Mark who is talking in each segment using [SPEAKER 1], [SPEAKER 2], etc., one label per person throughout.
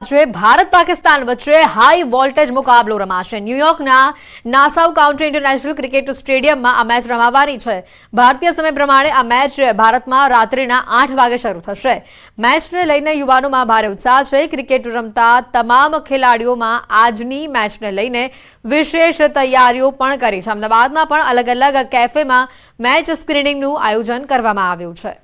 [SPEAKER 1] ભારત પાકિસ્તાન વચ્ચે high voltage મુકાબલો રમાશે. ન્યુયોર્કના નાસાઉ કાઉન્ટી ઇન્ટરનેશનલ ક્રિકેટ સ્ટેડિયમમાં આ મેચ રમાવાની છે. ભારતીય સમય પ્રમાણે આ મેચ ભારતમાં રાત્રિના આઠ વાગે શરૂ થશે. મેચને લઈને યુવાનોમાં ભારે ઉત્સાહ છે. ક્રિકેટ રમતા તમામ ખેલાડીઓમાં આજની મેચને લઈને વિશેષ તૈયારીઓ પણ કરી છે. અમદાવાદમાં પણ અલગ અલગ કેફેમાં મેચ સ્ક્રીનિંગનું આયોજન કરવામાં આવ્યું છે.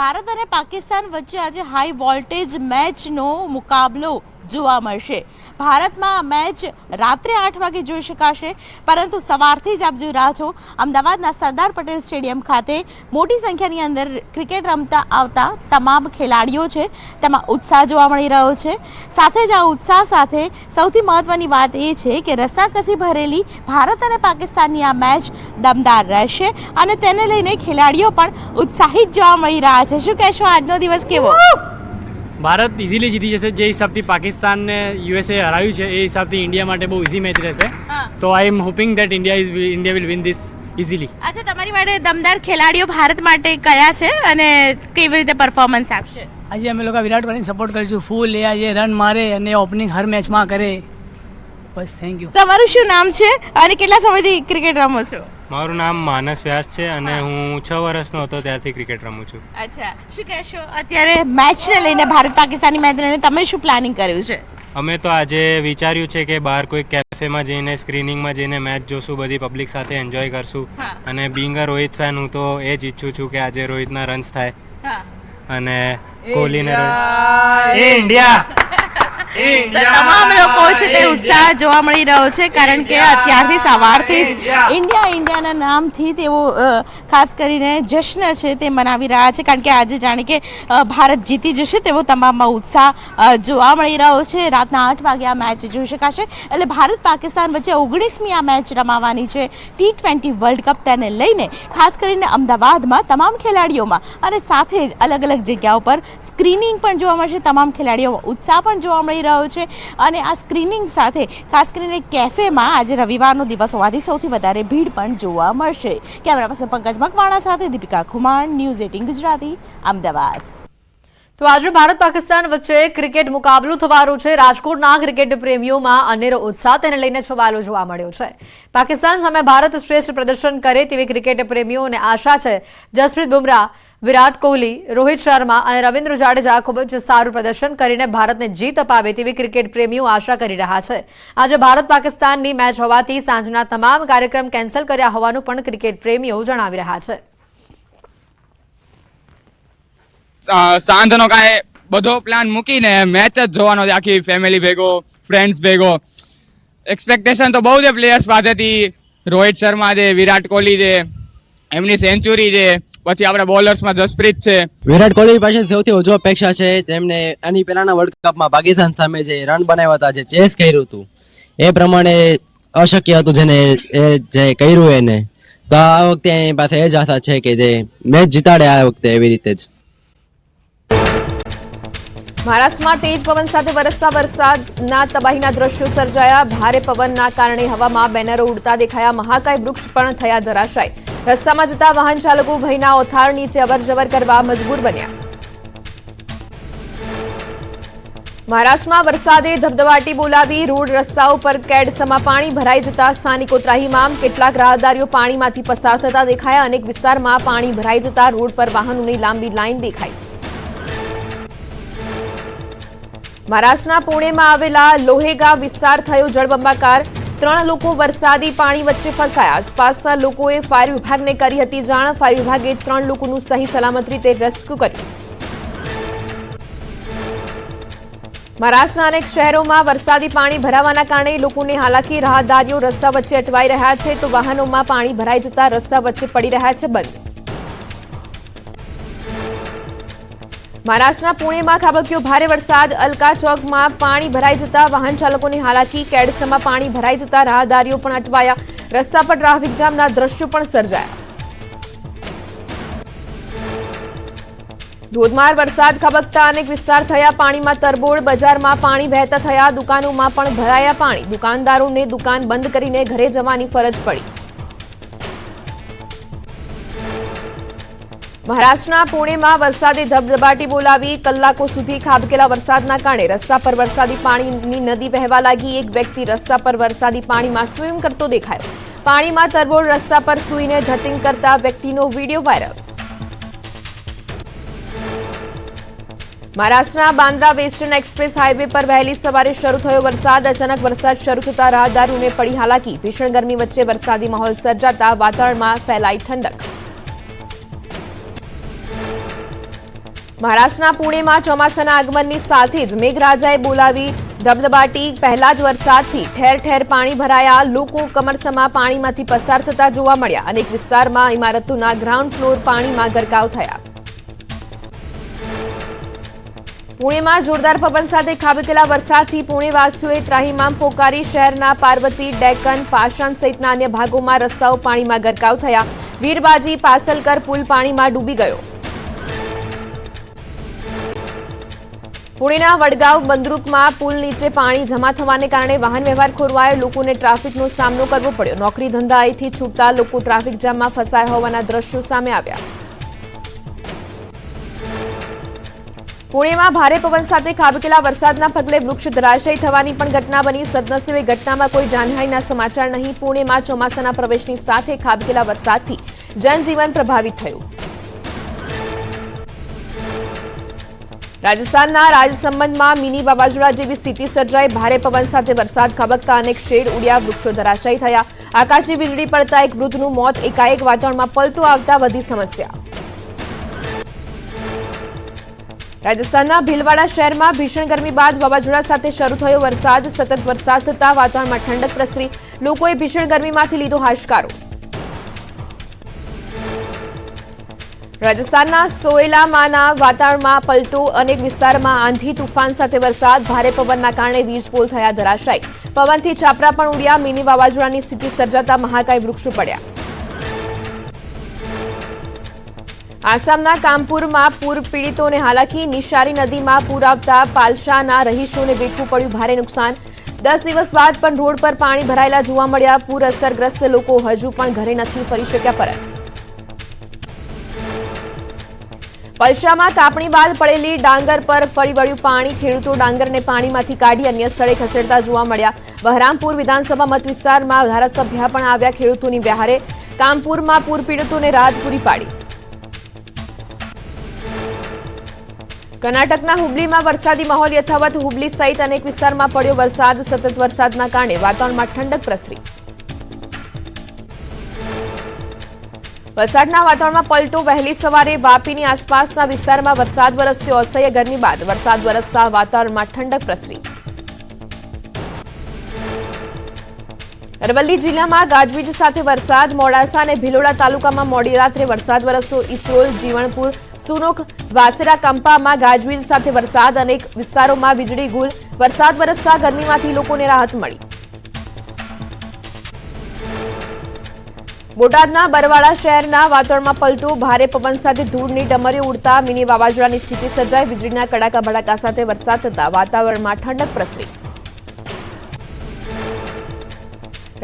[SPEAKER 2] ભારત અને પાકિસ્તાન વચ્ચે આજે હાઈ વોલ્ટેજ મેચનો મુકાબલો જોવા મળશે. ભારતમાં મેચ રાત્રે આઠ વાગે જોઈ શકાશે, પરંતુ સવારથી જ આપ જોઈ રહ્યા છો, અમદાવાદના સરદાર પટેલ સ્ટેડિયમ ખાતે મોટી સંખ્યાની અંદર ક્રિકેટ રમતા આવતા તમામ ખેલાડીઓ છે. તેમાં ઉત્સાહ જોવા મળી રહ્યો છે. સાથે જ આ ઉત્સાહ સાથે સૌથી મહત્વની વાત એ છે કે રસાકસી ભરેલી ભારત અને પાકિસ્તાનની આ મેચ દમદાર રહેશે અને તેને લઈને ખેલાડીઓ પણ ઉત્સાહિત જોવા મળી રહ્યા છે. શું કહેશો? આજનો દિવસ કેવો?
[SPEAKER 3] ભારત ઇઝીલી જીતી જશે. જે હિસાબથી પાકિસ્તાનને યુએસએ હરાવ્યું છે એ હિસાબથી ઇન્ડિયા માટે બહુ ઇઝી મેચ રહેશે. તો I am hoping that India is India will win this easily
[SPEAKER 2] અચ્છા તમારી માટે દમદાર ખેલાડીઓ ભારત માટે કયા છે અને કેવી રીતે પરફોર્મન્સ આપશે?
[SPEAKER 4] આજે અમે લોકો વિરાટ કોહલીને સપોર્ટ કરીશું. ફૂલ એ આજે રન મારે અને ઓપનિંગ હર મેચમાં કરે. બસ થેન્ક યુ
[SPEAKER 2] તમારું શું નામ છે? અને કેટલા સમયથી ક્રિકેટ રમો છો?
[SPEAKER 5] મારું નામ માનસ વ્યાસ છે અને હું. છ વર્ષનો હતો ત્યારથી ક્રિકેટ રમું છું.
[SPEAKER 2] અચ્છા શું કહેશો? અત્યારે મેચને લઈને ભારત પાકિસ્તાનની મેચને લઈને તમે શું પ્લાનિંગ કર્યું છે?
[SPEAKER 5] અમે તો આજે વિચાર્યું છે કે બહાર કોઈ કેફેમાં જઈને સ્ક્રીનિંગમાં જઈને મેચ જોશું બધી પબ્લિક સાથે એન્જોય કરશું. અને બિંગ અ રોહિત ફેન હું તો એ જ ઈચ્છું છું કે આજે રોહિતના રન્સ થાય. અને કોહલીને ઇન્ડિયા!
[SPEAKER 2] તો તમામ લોકો છે તે ઉત્સાહ જોવા મળી રહ્યો છે કારણ કે અત્યારથી સવારથી જ ઇન્ડિયા ઇન્ડિયાના નામથી તેઓ ખાસ કરીને જશ્ન છે તે મનાવી રહ્યા છે કારણ કે આજે જાણે કે ભારત જીતી જશે તેવો તમામમાં ઉત્સાહ જોવા મળી રહ્યો છે. રાતના આઠ વાગે આ મેચ જોઈ શકાશે. એટલે ભારત પાકિસ્તાન વચ્ચે ઓગણીસમી આ મેચ રમાવાની છે. ટી ટ્વેન્ટી વર્લ્ડ કપ તેને લઈને ખાસ કરીને અમદાવાદમાં તમામ ખેલાડીઓમાં અને સાથે જ અલગ અલગ જગ્યાઓ પર સ્ક્રીનિંગ પણ જોવા મળશે. તમામ ખેલાડીઓમાં ઉત્સાહ પણ જોવા મળી રહ્યો છે. અને આ સ્ક્રીનિંગ સાથે, ખાસ કરીને કેફેમાં આજે રવિવારનો દિવસ હોવાથી સૌથી વધારે ભીડ પણ જોવા મળશે. કેમેરા પર્સન પંકજ મકવાણા સાથે દીપિકા ખુમાણ, ન્યૂઝ એટીન ગુજરાતી, અમદાવાદ.
[SPEAKER 1] તો આજે ભારત પાકિસ્તાન વચ્ચે ક્રિકેટ મુકાબલો થવાનો છે. રાજકોટના ક્રિકેટ પ્રેમીઓમાં અનેરો ઉત્સાહ તેને લઈને છવાયેલો જોવા મળ્યો છે. પાકિસ્તાન સામે ભારત શ્રેષ્ઠ પ્રદર્શન કરે તેવી ક્રિકેટ પ્રેમીઓને આશા છે. જસપ્રીત બુમરાહ, વિરાટ કોહલી, રોહિત શર્મા અને રવિન્દ્ર જાડેજા ખૂબ જ સારું પ્રદર્શન કરીને ભારતને જીત અપાવે તેવી ક્રિકેટ પ્રેમીઓ આશા કરી રહ્યા છે. આજે ભારત પાકિસ્તાનની મેચ હોવાથી સાંજના તમામ કાર્યક્રમ કેન્સલ કર્યા હોવાનું પણ ક્રિકેટ પ્રેમીઓ જણાવી રહ્યા છે.
[SPEAKER 6] સાંજનો કાંઈ બધો પ્લાન મૂકીને મેચ જ જોવાનો છે, આખી ફેમિલી ભેગો ફ્રેન્ડ્સ ભેગો. એક્સપેક્ટેશન તો બહુ છે પ્લેયર્સ પાસેથી. રોહિત શર્મા છે, વિરાટ કોહલી છે, એમની સેન્ચુરી છે, પછી આપણા બોલર્સમાં જસપ્રીત છે.
[SPEAKER 7] વિરાટ કોહલી પાસે સૌથી વધુ અપેક્ષા છે, તેમને આની પહેલાના વર્લ્ડ કપમાં પાકિસ્તાન સામે જે રન બનાવ્યા હતા, જે ચેસ કર્યું હતું, એ પ્રમાણે અશક્ય હતું જેને એ જે કર્યું એને. તો આ વખતે એની પાસે એ જ આશા છે કે જે મેચ જીતાડે આ વખતે એવી રીતે જ.
[SPEAKER 8] મહારાષ્ટ્રમાં તેજ પવન સાથે વરસતા વરસાદના તબાહીના દ્રશ્યો સર્જાયા. ભારે પવનના કારણે હવામાં બેનરો ઉડતા દેખાયા. મહાકાય વૃક્ષ પણ થયા ધરાશાય. રસ્તામાં જતા વાહન ચાલકો ભયના ઓથાર નીચે અવરજવર કરવા મજબૂર બન્યા. મહારાષ્ટ્રમાં વરસાદે ધબધબાટી બોલાવી રોડ રસ્તાઓ પર કેડસમાં પાણી ભરાઈ જતા સ્થાનિકો ત્રાહીમામ. કેટલાક રાહદારીઓ પાણીમાંથી પસાર થતા દેખાયા. અનેક વિસ્તારમાં પાણી ભરાઈ જતા રોડ પર વાહનોની લાંબી લાઈન દેખાઈ. મહારાષ્ટ્રના પુણેમાં આવેલા લોહેગા વિસ્તાર થયો જળબંબાકાર. ત્રણ લોકો વરસાદી પાણી વચ્ચે ફસાયા. આસપાસના લોકોએ ફાયર વિભાગને કરી હતી જાણ. ફાયર વિભાગે ત્રણ લોકોનું સહી સલામત રીતે રેસ્ક્યુ કર્યું. મહારાષ્ટ્રના અનેક શહેરોમાં વરસાદી પાણી ભરાવાના કારણે લોકોને હાલાકી, રાહદારીઓ, રસ્તા વચ્ચે અટવાઈ રહ્યા છે. તો વાહનોમાં પાણી ભરાઈ જતા રસ્તા વચ્ચે પડી રહ્યા છે બંધ. મહારાષ્ટ્રના પુણેમાં ખાબક્યો ભારે વરસાદ. અલકા ચોકમાં પાણી ભરાઈ જતા વાહન ચાલકોની હાલાકી. કેડસમાં પાણી ભરાઈ જતા રાહદારીઓ પણ અટવાયા. રસ્તા પર ટ્રાફિક જામના દ્રશ્યો પણ સર્જાયા. ધોધમાર વરસાદ ખબકતા અનેક વિસ્તાર થયા. પાણીમાં તરબોળ. બજારમાં પાણી વહેતા થયા. દુકાનોમાં પણ ભરાયા પાણી. દુકાનદારોને દુકાન બંધ કરીને ઘરે જવાની ફરજ પડી. મહારાષ્ટ્રના પુણેમાં વરસાદે ધબધબાટી બોલાવી કલાકો સુધી ખાબકેલા વરસાદના કારણે રસ્તા પર વરસાદી પાણીની નદી વહેવા લાગી. એક વ્યક્તિ રસ્તા પર વરસાદી પાણીમાં સ્વિમ કરતો દેખાયો. પાણીમાં તરબોળ રસ્તા પર સૂઈને ધતિંગ કરતા વ્યક્તિનો વીડિયો વાયરલ. મહારાષ્ટ્રના બાંદ્રા વેસ્ટર્ન એક્સપ્રેસ હાઈવે પર વહેલી સવારે શરૂ થયો વરસાદ. અચાનક વરસાદ શરૂ થતા રાહદારીઓને પડી હાલાકી. ભીષણ ગરમી વચ્ચે વરસાદી માહોલ સર્જાતા વાતાવરણમાં ફેલાઈ ઠંડક. મહારાષ્ટ્રના પુણેમાં ચોમાસાના આગમનની સાથે જ મેઘરાજાએ બોલાવી ધબધબાટી. પહેલા જ વરસાદથી ઠેર ઠેર પાણી ભરાયા. લોકો કમરસમાં પાણીમાંથી પસાર થતા જોવા મળ્યા અનેક વિસ્તારમાં ઇમારતોના ગ્રાઉન્ડ ફ્લોર પાણીમાં ગરકાવ થયા. પુણેમાં જોરદાર પવન સાથે ખાબકેલા વરસાદથી પુણેવાસીઓએ ત્રાહીમામ પોકારી શહેરના પાર્વતી, ડેકન, પાષાણ સહિતના અન્ય ભાગોમાં રસ્તાઓ પાણીમાં ગરકાવ થયા. વીરબાજી પાસલકર પુલ પાણીમાં ડૂબી ગયો. પુણેના વડગાંવ બંદરૂકમાં પુલ નીચે પાણી જમા થવાને કારણે વાહન વ્યવહાર ખોરવાયો. લોકોને ટ્રાફિકનો સામનો કરવો પડ્યો. નોકરી ધંધા અહીંથી છૂટતા લોકો ટ્રાફિક જામમાં ફસાયા હોવાના દ્રશ્યો સામે આવ્યા. પુણેમાં ભારે પવન સાથે ખાબકેલા વરસાદના પગલે વૃક્ષ ધરાશયી થવાની પણ ઘટના બની. સદનસીબે ઘટનામાં કોઈ જાનહાઈના સમાચાર નહીં. પુણેમાં ચોમાસાના પ્રવેશની સાથે ખાબકેલા વરસાદથી જનજીવન પ્રભાવિત થયું. રાજસ્થાનના રાજસંબંધમાં મિની વાવાઝોડા જેવી સ્થિતિ સર્જાઈ. ભારે પવન સાથે વરસાદ, ખાબકતા અનેક શેડ ઉડ્યા વૃક્ષો ધરાશાયી થયા. આકાશી વીજળી પડતા એક વૃદ્ધનું મોત એકાએક વાતાવરણમાં પલટો આવતા વધી સમસ્યા. રાજસ્થાનના ભીલવાડા શહેરમાં ભીષણ ગરમી બાદ વાવાઝોડા સાથે શરૂ થયો વરસાદ. સતત વરસાદ થતા વાતાવરણમાં ઠંડક પ્રસરી. લોકોએ ભીષણ ગરમીમાંથી લીધો હાશકારો. રાજસ્થાનના સોયલામાના વાતાવરણમાં પલટો અનેક વિસ્તારમાં આંધી તુફાન સાથે વરસાદ. ભારે પવનના કારણે વીજપોલ થયા ધરાશાય. પવનથી છાપરા પણ ઉડ્યા. મિની વાવાઝોડાની સ્થિતિ સર્જાતા મહાકાય વૃક્ષો પડ્યા. આસામના કામપુરમાં પૂર પીડિતોને હાલાકી. નિશારી નદીમાં પૂર આવતા પાલશાના રહીશોને વેઠવું પડ્યું ભારે નુકસાન. દસ દિવસ બાદ પણ રોડ પર પાણી ભરાયેલા જોવા મળ્યા. પૂર અસરગ્રસ્ત લોકો હજુ પણ ઘરે નથી, ફરી શક્યા પરત. પલશામાં કાપણી બાદ પડેલી ડાંગર પર ફરી વળ્યું પાણી. ખેડૂતો ડાંગરને પાણીમાંથી કાઢી અન્ય સ્થળે ખસેડતા જોવા મળ્યા. બહરામપુર વિધાનસભા મત વિસ્તારમાં ધારાસભ્ય પણ આવ્યા ખેડૂતોની વ્યાહારે. કામપુરમાં પૂર પીડિતોને રાહત પૂરી પાડી. કર્ણાટકના હુબલીમાં વરસાદી માહોલ યથાવત. હુબલી સહિત અનેક વિસ્તારમાં પડ્યો વરસાદ. સતત વરસાદના કારણે વાતાવરણમાં ઠંડક પ્રસરી. વલસાડના વાતાવરણમાં પલટો વહેલી સવારે વાપીની આસપાસના વિસ્તારમાં વરસાદ વરસ્યો. અસહ્ય ગરમી બાદ વરસાદ વરસતા વાતાવરણમાં ઠંડક પ્રસરી. અરવલ્લી જિલ્લામાં ગાજવીજ સાથે વરસાદ, મોડાસા અને ભિલોડા તાલુકામાં મોડી રાત્રે વરસાદ વરસ્યો. ઇસરોલ, જીવણપુર, સુનોક વાસેરા કંપામાં ગાજવીજ સાથે વરસાદ. અનેક વિસ્તારોમાં વીજળી ગુલ. વરસાદ વરસતા ગરમીમાંથી લોકોને રાહત મળી. બોટાદના બરવાડા શહેરના વાતાવરણમાં પલટો. ભારે પવન સાથે ધૂળની ડમરીઓ ઉડતા મિની વાવાઝોડાની સ્થિતિ સર્જાઈ. વીજળીના કડાકા ભડાકા સાથે વરસાદ થતા વાતાવરણમાં ઠંડક પ્રસરી.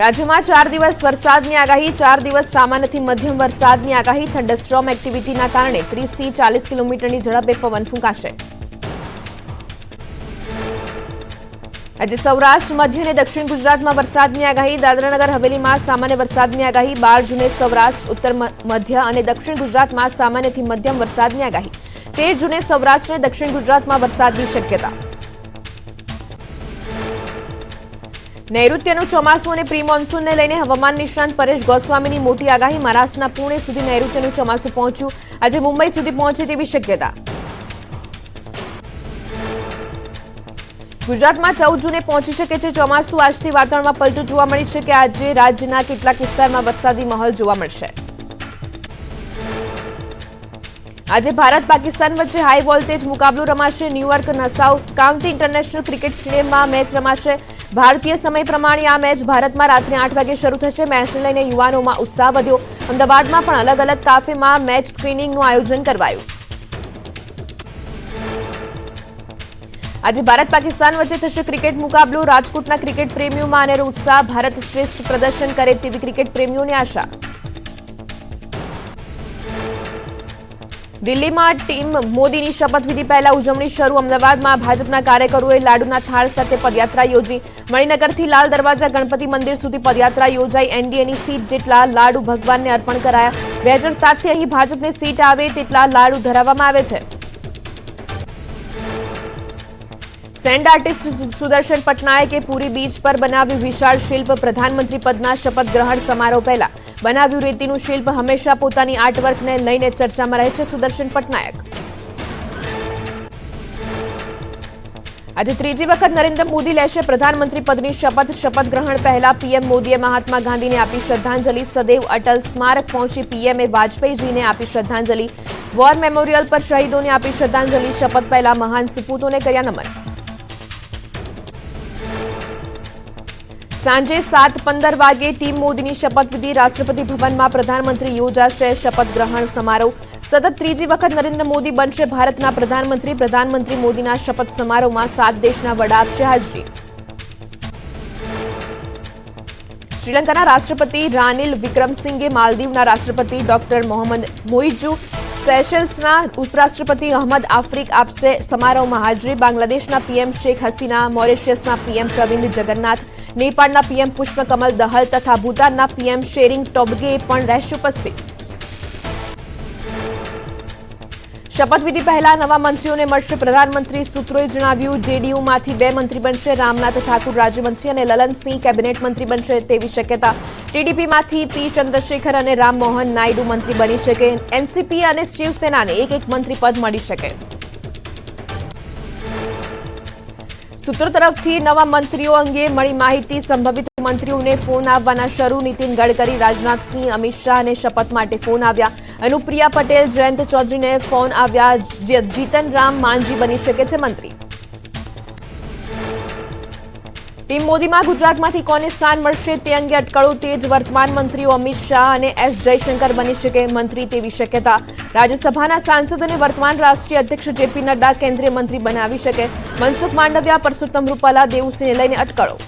[SPEAKER 8] રાજ્યમાં ચાર દિવસ વરસાદની આગાહી, ચાર દિવસ સામાન્યથી મધ્યમ વરસાદની આગાહી. થંડરસ્ટ્રોમ એક્ટિવિટીના કારણે ત્રીસથી ચાલીસ કિલોમીટરની ઝડપે પવન ફૂંકાશે. આજે સૌરાષ્ટ્ર, મધ્ય અને દક્ષિણ ગુજરાતમાં વરસાદની આગાહી. દાદરાનગર હવેલીમાં સામાન્ય વરસાદની આગાહી. બાર જૂને સૌરાષ્ટ્ર, ઉત્તર મધ્ય અને દક્ષિણ ગુજરાતમાં સામાન્યથી મધ્યમ વરસાદની આગાહી. તેર જૂને સૌરાષ્ટ્ર અને દક્ષિણ ગુજરાતમાં વરસાદની શક્યતા. નૈઋત્યનું ચોમાસું અને પ્રી મોન્સૂનને લઈને હવામાન નિષ્ણાંત પરેશ ગોસ્વામીની મોટી આગાહી. મહારાષ્ટ્રના પુણે સુધી નૈઋત્યનું ચોમાસું પહોંચ્યું. આજે મુંબઈ સુધી પહોંચે તેવી શક્યતા. ગુજરાતમાં ચૌદ જૂને પહોંચી શકે છે ચોમાસું. આજથી વાતાવરણમાં પલટો જોવા મળી શકે. આજે રાજ્યના કેટલાક વિસ્તારમાં વરસાદી માહોલ જોવા મળશે. આજે ભારત પાકિસ્તાન વચ્ચે હાઈ વોલ્ટેજ મુકાબલો રમાશે. New York Nassau county international cricket સ્ટેડિયમમાં મેચ રમાશે. ભારતીય સમય પ્રમાણે આ મેચ ભારતમાં રાત્રે આઠ વાગે શરૂ થશે. મેચને લઈને યુવાનોમાં ઉત્સાહ વધ્યો. અમદાવાદમાં પણ અલગ અલગ કાફેમાં મેચ સ્ક્રીનિંગનું આયોજન કરવાયું. આજે ભારત પાકિસ્તાન વચ્ચે થશે ક્રિકેટ મુકાબલો. રાજકોટના ક્રિકેટ પ્રેમીઓમાં અને ઉત્સાહ. ભારત શ્રેષ્ઠ પ્રદર્શન કરે તેવી ક્રિકેટ પ્રેમીઓની આશા. દિલ્હીમાં ટીમ મોદીની શપથવિધિ પહેલા ઉજવણી શરૂ. અમદાવાદમાં ભાજપના કાર્યકરોએ લાડુના થાળ સાથે પદયાત્રા યોજી. મણિનગરથી લાલ દરવાજા ગણપતિ મંદિર સુધી પદયાત્રા યોજાઈ. એનડીએની સીટ જેટલા લાડુ ભગવાનને અર્પણ કરાયા. બે હજાર અહીં ભાજપની સીટ આવે તેટલા લાડુ ધરાવવામાં આવે છે. સેન્ડ આર્ટિસ્ટ સુદર્શન પટનાયકે પુરી બીચ પર બનાવ્યું વિશાળ શિલ્પ. પ્રધાનમંત્રી પદના શપથ ગ્રહણ સમારોહ પહેલા. બનાવ્યું રેતીનું શિલ્પ હંમેશા પોતાની આર્ટવર્કને લઈને ચર્ચામાં રહે છે સુદર્શન પટનાયક. આજે ત્રીજી વખત નરેન્દ્ર મોદી લેશે પ્રધાનમંત્રી પદની શપથ. શપથ ગ્રહણ પહેલા પીએમ મોદીએ મહાત્મા ગાંધીને આપી શ્રદ્ધાંજલિ. સદૈવ અટલ સ્મારક પહોંચી પીએમએ વાજપેયીજીને આપી શ્રદ્ધાંજલિ. વોર મેમોરિયલ પર શહીદોને આપી શ્રદ્ધાંજલિ. શપથ પહેલા મહાન સપૂતોને કર્યા નમન. સાંજે સાત પંદર વાગે ટીમ મોદીની શપથવિધિ રાષ્ટ્રપતિ ભવનમાં પ્રધાનમંત્રી યોજાશે શપથ ગ્રહણ સમારોહ. સતત ત્રીજી વખત નરેન્દ્ર મોદી બનશે ભારતના પ્રધાનમંત્રી. પ્રધાનમંત્રી મોદીના શપથ સમારોહમાં સાત દેશના વડા આપશે હાજરી. શ્રીલંકાના રાષ્ટ્રપતિ રાનિલ વિક્રમસિંઘે માલદીવના રાષ્ટ્રપતિ ડોક્ટર મોહમ્મદ મોઇજુ, સેશલ્સના ઉપરાષ્ટ્રપતિ અહમદ આફ્રિક આપશે સમારોહમાં હાજરી, બાંગ્લાદેશના પીએમ શેખ હસીના, મોરિશિયસના પીએમ પ્રવિંદ જગન્નાથ, નેપાળના પીએમ પુષ્પકમલ દહલ તથા ભૂટાનના પીએમ શેરિંગ ટોબગે પણ રહેશે ઉપસ્થિત. શપથવિધિ પહેલા નવા મંત્રીઓને મળશે. પ્રધાનમંત્રી સૂત્રોએ જણાવ્યું, જેડીયુમાંથી બે મંત્રી બનશે, રામનાથ ઠાકુર રાજ્યમંત્રી અને લલનસિંહ કેબિનેટ મંત્રી બનશે તેવી શક્યતા. ટીડીપીમાંથી પી ચંદ્રશેખર અને રામમોહન નાયડુ મંત્રી બની શકે. એનસીપી અને શિવસેનાને એક એક મંત્રી પદ મળી શકે. સૂત્રો તરફથી નવા મંત્રીઓ અંગે મળી માહિતી સંભવિત મંત્રીઓને ફોન આવવાના શરૂ. નીતિન ગડકરી રાજનાથસિંહ અમિત શાહ અને શપથ માટે ફોન આવ્યા. અનુપ્રિયા પટેલ, જયંત ચૌધરીને ફોન આવ્યા. જીતન રામ માંઝી બની શકે છે મંત્રી. ટીમ મોદીમાં ગુજરાતમાંથી કોને સ્થાન મળશે તે અંગે અટકળો તેજ વર્તમાન મંત્રીઓ અમિત શાહ અને એસ જયશંકર બની શકે મંત્રી તેવી શક્યતા. રાજ્યસભાના સાંસદ અને વર્તમાન રાષ્ટ્રીય અધ્યક્ષ જેપી નડ્ડા કેન્દ્રીય મંત્રી બનાવી શકે. મનસુખ માંડવિયા પરસોત્તમ રૂપાલા દેવુસિંહને લઈને અટકળો.